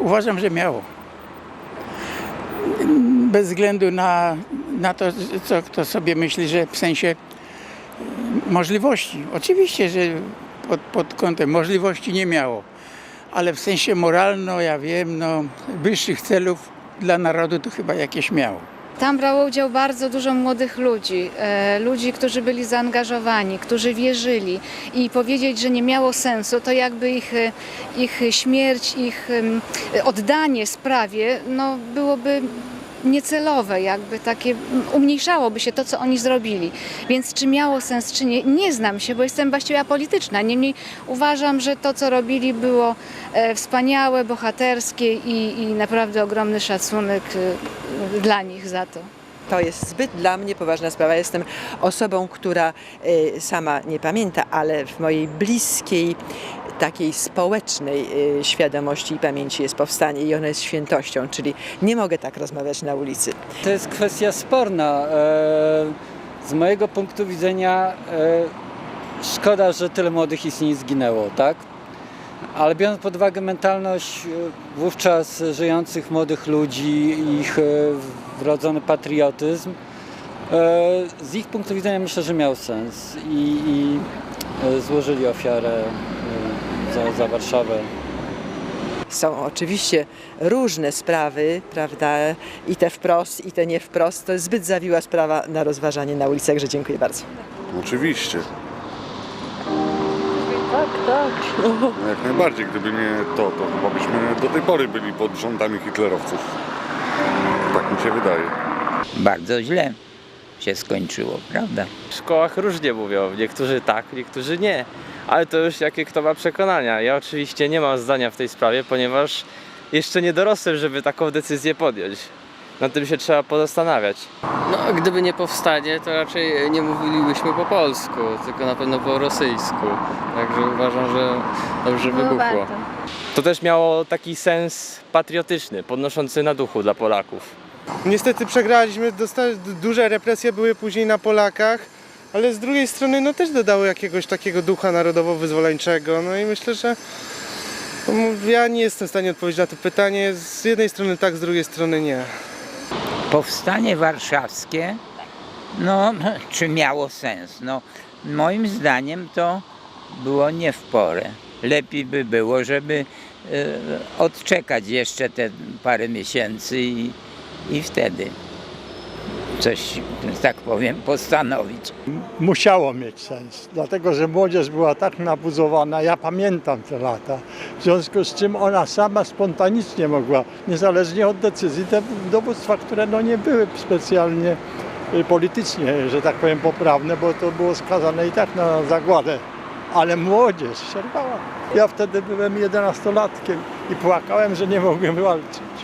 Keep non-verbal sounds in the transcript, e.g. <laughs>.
Uważam, że miało. Bez względu na, na to, co kto sobie myśli, że w sensie możliwości. Oczywiście, że pod, pod kątem możliwości nie miało, ale w sensie moralno, ja wiem, no, wyższych celów dla narodu to chyba jakieś miało. Tam brało udział bardzo dużo młodych ludzi, e, ludzi, którzy byli zaangażowani, którzy wierzyli i powiedzieć, że nie miało sensu, to jakby ich, e, ich śmierć, ich oddanie sprawie, no byłoby niecelowe, jakby takie, umniejszałoby się to, co oni zrobili. Więc czy miało sens, czy nie, nie znam się, bo jestem właściwie apolityczna. Niemniej uważam, że to, co robili było e, wspaniałe, bohaterskie i, i naprawdę ogromny szacunek e, dla nich za to. To jest zbyt dla mnie poważna sprawa. Jestem osobą, która y, sama nie pamięta, ale w mojej bliskiej, takiej społecznej y, świadomości i pamięci jest powstanie i ono jest świętością, czyli nie mogę tak rozmawiać na ulicy. To jest kwestia sporna. E, Z mojego punktu widzenia e, szkoda, że tyle młodych istnień zginęło, tak? Ale biorąc pod uwagę mentalność e, wówczas żyjących młodych ludzi, ich wrodzony patriotyzm, z ich punktu widzenia myślę, że miał sens i, i złożyli ofiarę za, za Warszawę. Są oczywiście różne sprawy, prawda, i te wprost, i te nie wprost. To jest zbyt zawiła sprawa na rozważanie na ulicach, że dziękuję bardzo. Oczywiście. Tak, tak. No jak najbardziej. Gdyby nie to, to chyba byśmy do tej pory byli pod rządami hitlerowców. Tak mi się wydaje. bardzo źle się skończyło, prawda? W szkołach różnie mówią, niektórzy tak, niektórzy nie, ale to już jakie kto ma przekonania. Ja oczywiście nie mam zdania w tej sprawie, ponieważ jeszcze nie dorosłem, żeby taką decyzję podjąć. Nad tym się trzeba pozastanawiać. No, gdyby nie powstanie, to raczej nie mówilibyśmy po polsku, tylko na pewno po rosyjsku. Także uważam, że dobrze No wybuchło. To też miało taki sens patriotyczny, podnoszący na duchu dla Polaków. Niestety przegraliśmy, duże represje były później na Polakach, ale z drugiej strony no też dodały jakiegoś takiego ducha narodowo-wyzwoleńczego. No i myślę, że ja nie jestem w stanie odpowiedzieć na to pytanie. Z jednej strony tak, z drugiej strony nie. Powstanie warszawskie, no, <laughs> czy miało sens? No, moim zdaniem to było nie w porę. Lepiej by było, żeby e, odczekać jeszcze te parę miesięcy i, i wtedy coś, tak powiem, postanowić. musiało mieć sens, dlatego że młodzież była tak nabuzowana, ja pamiętam te lata, w związku z czym ona sama spontanicznie mogła, niezależnie od decyzji te dowództwa, które no nie były specjalnie y, politycznie, że tak powiem, poprawne, bo to było skazane i tak na zagładę, ale młodzież czerpała. Ja wtedy byłem jedenastolatkiem i płakałem, że nie mogłem walczyć.